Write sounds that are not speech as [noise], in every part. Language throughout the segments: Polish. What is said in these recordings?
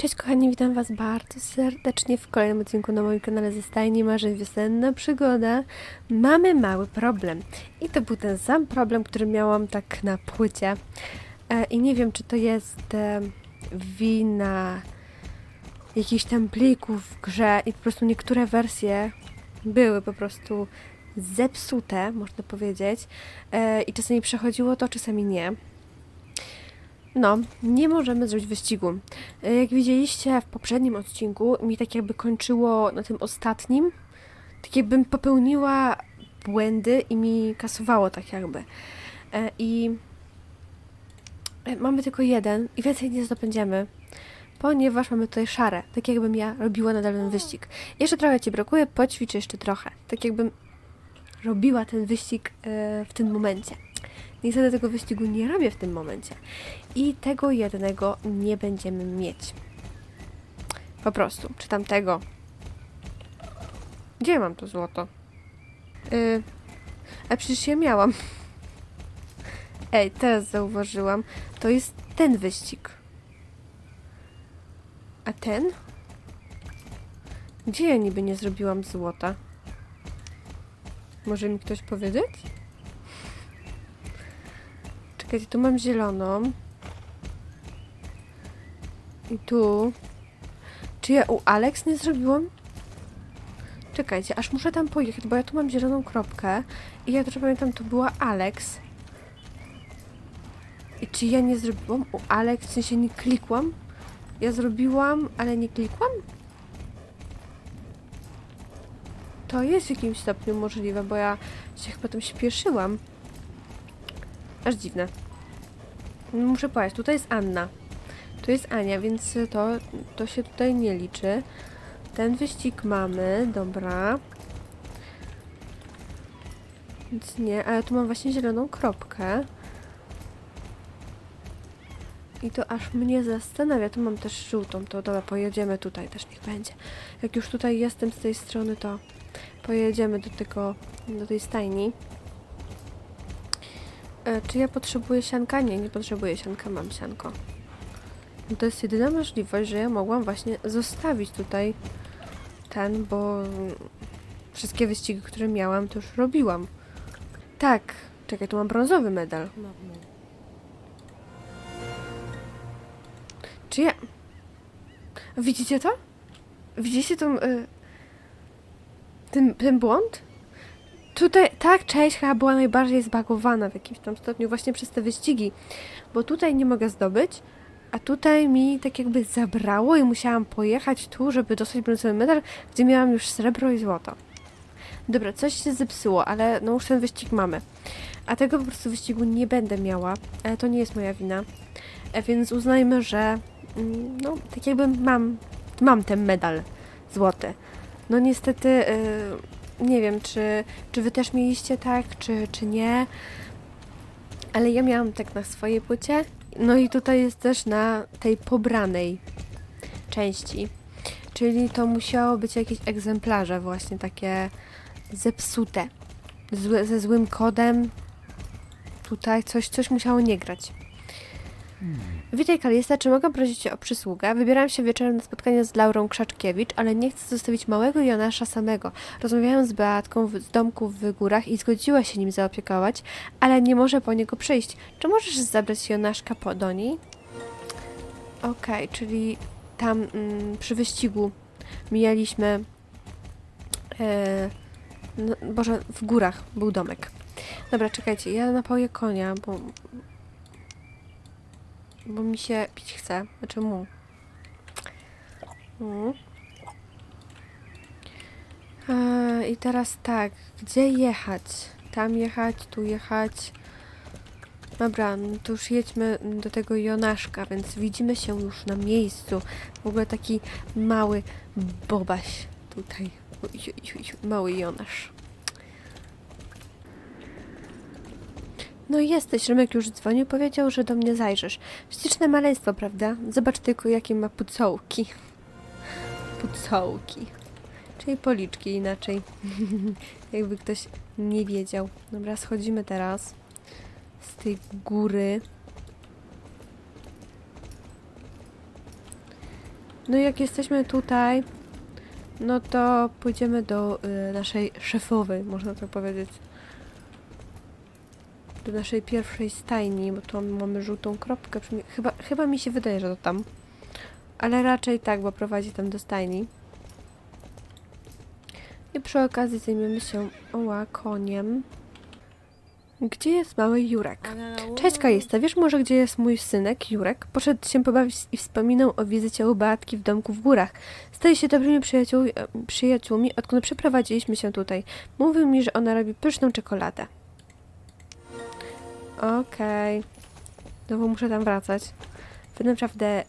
Cześć kochani, witam Was bardzo serdecznie w kolejnym odcinku na moim kanale ze Stajni Marzeń Wiosenna Przygoda. Mamy mały problem i to był ten sam problem, który miałam tak na płycie e, i nie wiem czy to jest e, wina jakichś tam plików w grze i po prostu niektóre wersje były po prostu zepsute, można powiedzieć e, i czasami przechodziło to, czasami nie. No, nie możemy zrobić wyścigu. E, Jak widzieliście w poprzednim odcinku, mi tak jakby kończyło na tym ostatnim, tak jakbym popełniła błędy i mi kasowało tak jakby. E, I e, mamy tylko jeden i więcej nie zdobędziemy, ponieważ mamy tutaj szarę, tak jakbym ja robiła nadal ten wyścig. Jeszcze trochę Ci brakuje, poćwicz jeszcze trochę, tak jakbym robiła ten wyścig w tym momencie. Niestety tego wyścigu nie robię w tym momencie. I tego jednego nie będziemy mieć. Po prostu. Czy tamtego. Gdzie mam to złoto? Yy, a przecież ja miałam. [laughs] Ej, teraz zauważyłam. To jest ten wyścig. A ten? Gdzie ja niby nie zrobiłam złota? Może mi ktoś powiedzieć? Czekajcie, tu mam zieloną. I tu. Czy ja u Alex nie zrobiłam? Czekajcie, aż muszę tam pojechać, bo ja tu mam zieloną kropkę. I ja dobrze pamiętam, to była Alex. I czy ja nie zrobiłam u Alex, w sensie nie klikłam? Ja zrobiłam, ale nie klikłam? To jest w jakimś stopniu możliwe, bo ja się chyba tam śpieszyłam. Aż dziwne. Muszę powiedzieć, tutaj jest Anna. Tu jest Ania, więc to, to się tutaj nie liczy. Ten wyścig mamy, dobra. Więc nie, ale tu mam właśnie zieloną kropkę. I to aż mnie zastanawia. Tu mam też żółtą, to dobra, pojedziemy tutaj też niech będzie. Jak już tutaj jestem z tej strony, to pojedziemy do tego, do tej stajni. E, czy ja potrzebuję sianka? Nie, nie potrzebuję sianka, mam sianko. No to jest jedyna możliwość, że ja mogłam właśnie zostawić tutaj ten, bo wszystkie wyścigi, które miałam, to już robiłam. Tak, czekaj, tu mam brązowy medal. Czy ja... Widzicie to? Widzicie tą... Y... Ten, ten błąd? Tutaj, tak, część chyba była najbardziej zbagowana w jakimś tam stopniu właśnie przez te wyścigi, bo tutaj nie mogę zdobyć, a tutaj mi tak jakby zabrało i musiałam pojechać tu, żeby dostać brązowy medal, gdzie miałam już srebro i złoto. Dobra, coś się zepsuło, ale no już ten wyścig mamy. A tego po prostu wyścigu nie będę miała, ale to nie jest moja wina. E, Więc uznajmy, że mm, no, tak jakby mam, mam ten medal złoty. No niestety, y, nie wiem, czy, czy wy też mieliście tak, czy, czy nie. Ale ja miałam tak na swojej płycie. No i tutaj jest też na tej pobranej części. Czyli to musiało być jakieś egzemplarze właśnie takie zepsute. Złe, ze złym kodem. Tutaj coś, coś musiało nie grać. Witaj Kalista, czy mogę prosić Cię o przysługę? Wybieram się wieczorem na spotkanie z Laurą Krzaczkiewicz, ale nie chcę zostawić małego Jonasza samego. Rozmawiałam z Beatką w, z domku w górach i zgodziła się nim zaopiekować, ale nie może po niego przyjść. Czy możesz zabrać Jonaszka po, do niej? Okej, czyli tam mm, przy wyścigu mijaliśmy... E, no, Boże, w górach był domek. Dobra, czekajcie, ja napoję konia, bo bo mi się pić chce. Znaczy mu. Mm. I teraz tak, gdzie jechać? Tam jechać, tu jechać. Dobra, no to już jedźmy do tego Jonaszka, więc widzimy się już na miejscu. W ogóle taki mały bobaś tutaj. Mały Jonasz. No jesteś, Rymek już dzwonił, powiedział, że do mnie zajrzysz. Śliczne maleństwo, prawda? Zobacz tylko, jakie ma pucołki. Pucołki. Czyli policzki inaczej. [laughs] Jakby ktoś nie wiedział. Dobra, schodzimy teraz z tej góry. No jak jesteśmy tutaj, no to pójdziemy do y, naszej szefowej, można tak powiedzieć. Do naszej pierwszej stajni, bo tu mamy żółtą kropkę. Chyba, chyba mi się wydaje, że to tam. Ale raczej tak, bo prowadzi tam do stajni. I przy okazji zajmiemy się oła koniem. Gdzie jest mały Jurek? Cześć Kajista, wiesz może gdzie jest mój synek Jurek? Poszedł się pobawić i wspominał o wizycie u Beatki w domku w górach. Staje się dobrymi przyjaciół, e, przyjaciółmi, odkąd przeprowadziliśmy się tutaj. Mówił mi, że ona robi pyszną czekoladę. Okej. Znowu muszę tam wracać. Wy naprawdę...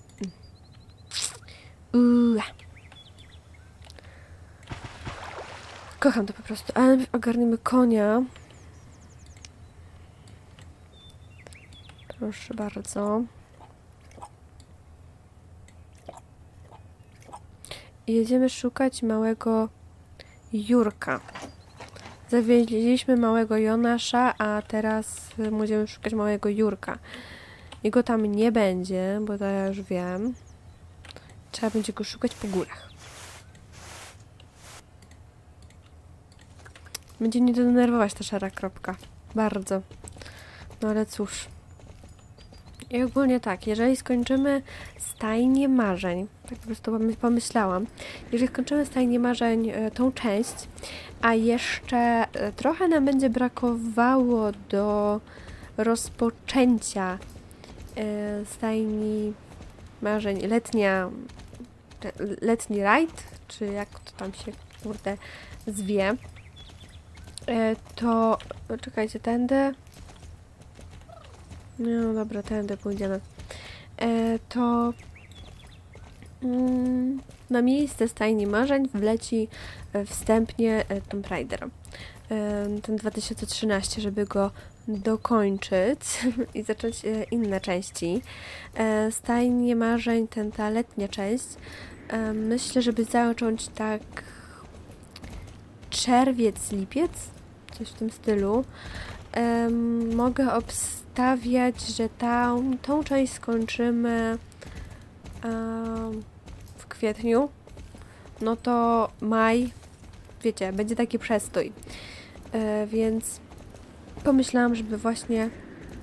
Uuu. Kocham to po prostu. Ale ogarnijmy konia. Proszę bardzo. I Jedziemy szukać małego Jurka. Zawieźliśmy małego Jonasza, a teraz y, będziemy szukać małego Jurka. Jego tam nie będzie, bo to ja już wiem. Trzeba będzie go szukać po górach. Będzie mnie denerwować ta szara kropka. Bardzo. No ale cóż. I ogólnie tak, jeżeli skończymy stajnie marzeń, tak po prostu pomy- pomyślałam, jeżeli skończymy stajnie marzeń e, tą część, a jeszcze e, trochę nam będzie brakowało do rozpoczęcia e, stajni marzeń letnia, letni rajd, czy jak to tam się kurde zwie, e, to czekajcie, tędy. No dobra, tędy pójdziemy. E, to mm, na miejsce stajni marzeń wleci e, wstępnie e, Tomb Raider. E, ten 2013, żeby go dokończyć [laughs] i zacząć inne części. Stajnie marzeń, ten ta letnia część. Myślę, żeby zacząć tak czerwiec, lipiec, coś w tym stylu. Mogę obstawiać, że tą, tą część skończymy kwietniu. No to maj, wiecie, będzie taki przestój. E, więc pomyślałam, żeby właśnie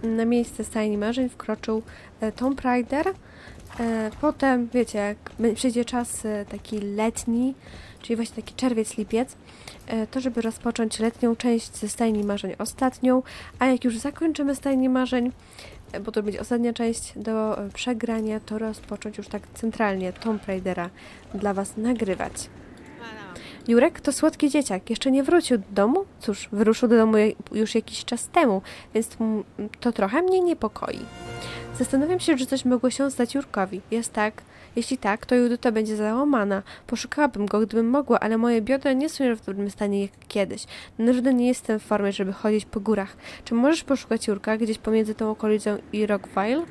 na miejsce stajni marzeń wkroczył e, Tomb Raider. E, potem, wiecie, jak przyjdzie czas e, taki letni, czyli właśnie taki czerwiec, lipiec, e, to żeby rozpocząć letnią część ze Stajni Marzeń ostatnią, a jak już zakończymy Stajni Marzeń, bo to będzie ostatnia część do e, przegrania, to rozpocząć już tak centralnie Tomb Raidera dla Was nagrywać. Jurek to słodki dzieciak, jeszcze nie wrócił do domu? Cóż, wyruszył do domu już jakiś czas temu, więc to trochę mnie niepokoi. Zastanawiam się, czy coś mogło się stać Jurkowi. Jest tak? Jeśli tak, to Judyta będzie załamana. Poszukałabym go, gdybym mogła, ale moje biodra nie są już w dobrym stanie jak kiedyś. Naprawdę nie jestem w formie, żeby chodzić po górach. Czy możesz poszukać Jurka gdzieś pomiędzy tą okolicą i Rockville?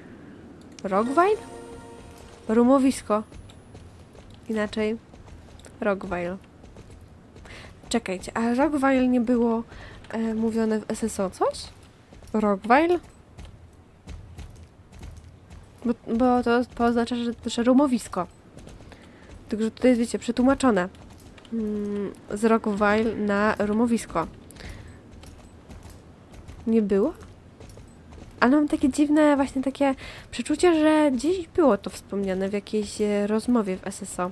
Rockville? Rumowisko. Inaczej. Rockville. Czekajcie, a Rockville nie było e, mówione w SSO coś? Rockville? Bo, bo to, oznacza, że, że rumowisko. Tylko, że tutaj jest, wiecie, przetłumaczone. Mm, z Rockville na rumowisko. Nie było? Ale mam takie dziwne, właśnie takie przeczucie, że gdzieś było to wspomniane w jakiejś e, rozmowie w SSO.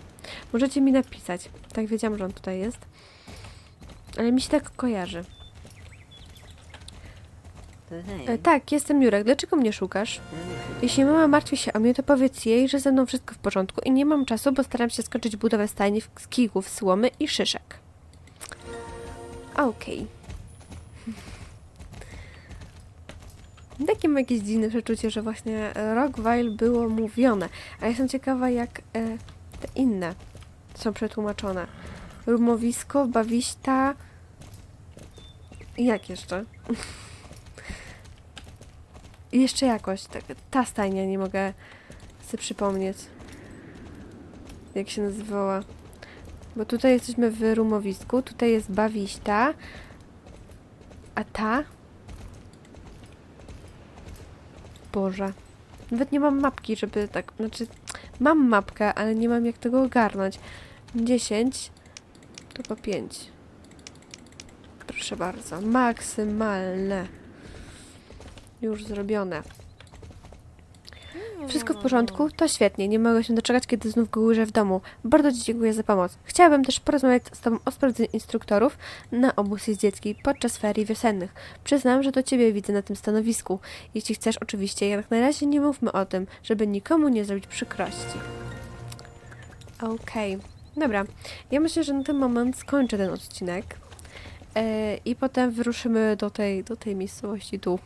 Możecie mi napisać. Tak wiedziałam, że on tutaj jest. Ale mi się tak kojarzy. E, tak, jestem Jurek. Dlaczego mnie szukasz? Jeśli mama martwi się o mnie, to powiedz jej, że ze mną wszystko w porządku i nie mam czasu, bo staram się skończyć budowę stajni z kijków, słomy i szyszek. Okej. [laughs] Takie mam jakieś dziwne przeczucie, że właśnie Rockville było mówione. A jestem ciekawa, jak e, te inne są przetłumaczone. Rumowisko, bawiśta... Jak jeszcze? [laughs] Jeszcze jakoś, tak, ta stajnia nie mogę sobie przypomnieć. Jak się nazywała. Bo tutaj jesteśmy w rumowisku, tutaj jest bawiśta, a ta? Boże. Nawet nie mam mapki, żeby tak, znaczy Mam mapkę, ale nie mam jak tego ogarnąć. 10 to po 5. Proszę bardzo, maksymalne. Już zrobione. Wszystko w porządku? To świetnie. Nie mogę się doczekać, kiedy znów go ujrzę w domu. Bardzo Ci dziękuję za pomoc. Chciałabym też porozmawiać z Tobą o sprawdzeniu instruktorów na obóz jeździecki podczas ferii wiosennych. Przyznam, że to Ciebie widzę na tym stanowisku. Jeśli chcesz, oczywiście, jak na razie nie mówmy o tym, żeby nikomu nie zrobić przykrości. Okej. Dobra. Ja myślę, że na ten moment skończę ten odcinek. E, I potem wyruszymy do tej, do tej miejscowości tu.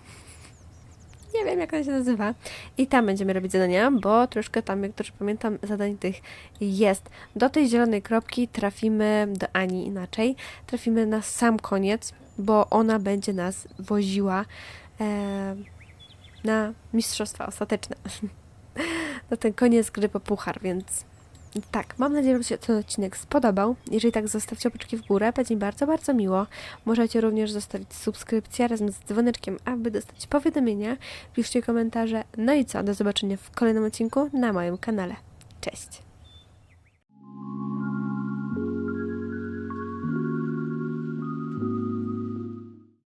Nie wiem, jak ona się nazywa. I tam będziemy robić zadania, bo troszkę tam, jak dobrze pamiętam, zadań tych jest. Do tej zielonej kropki trafimy do Ani inaczej. Trafimy na sam koniec, bo ona będzie nas woziła e, na mistrzostwa ostateczne. [laughs] na ten koniec gry po puchar, więc tak, mam nadzieję, że się ten odcinek spodobał. Jeżeli tak, zostawcie oczki w górę, będzie mi bardzo, bardzo miło. Możecie również zostawić subskrypcję razem z dzwoneczkiem, aby dostać powiadomienia. Piszcie komentarze. No i co, do zobaczenia w kolejnym odcinku na moim kanale. Cześć!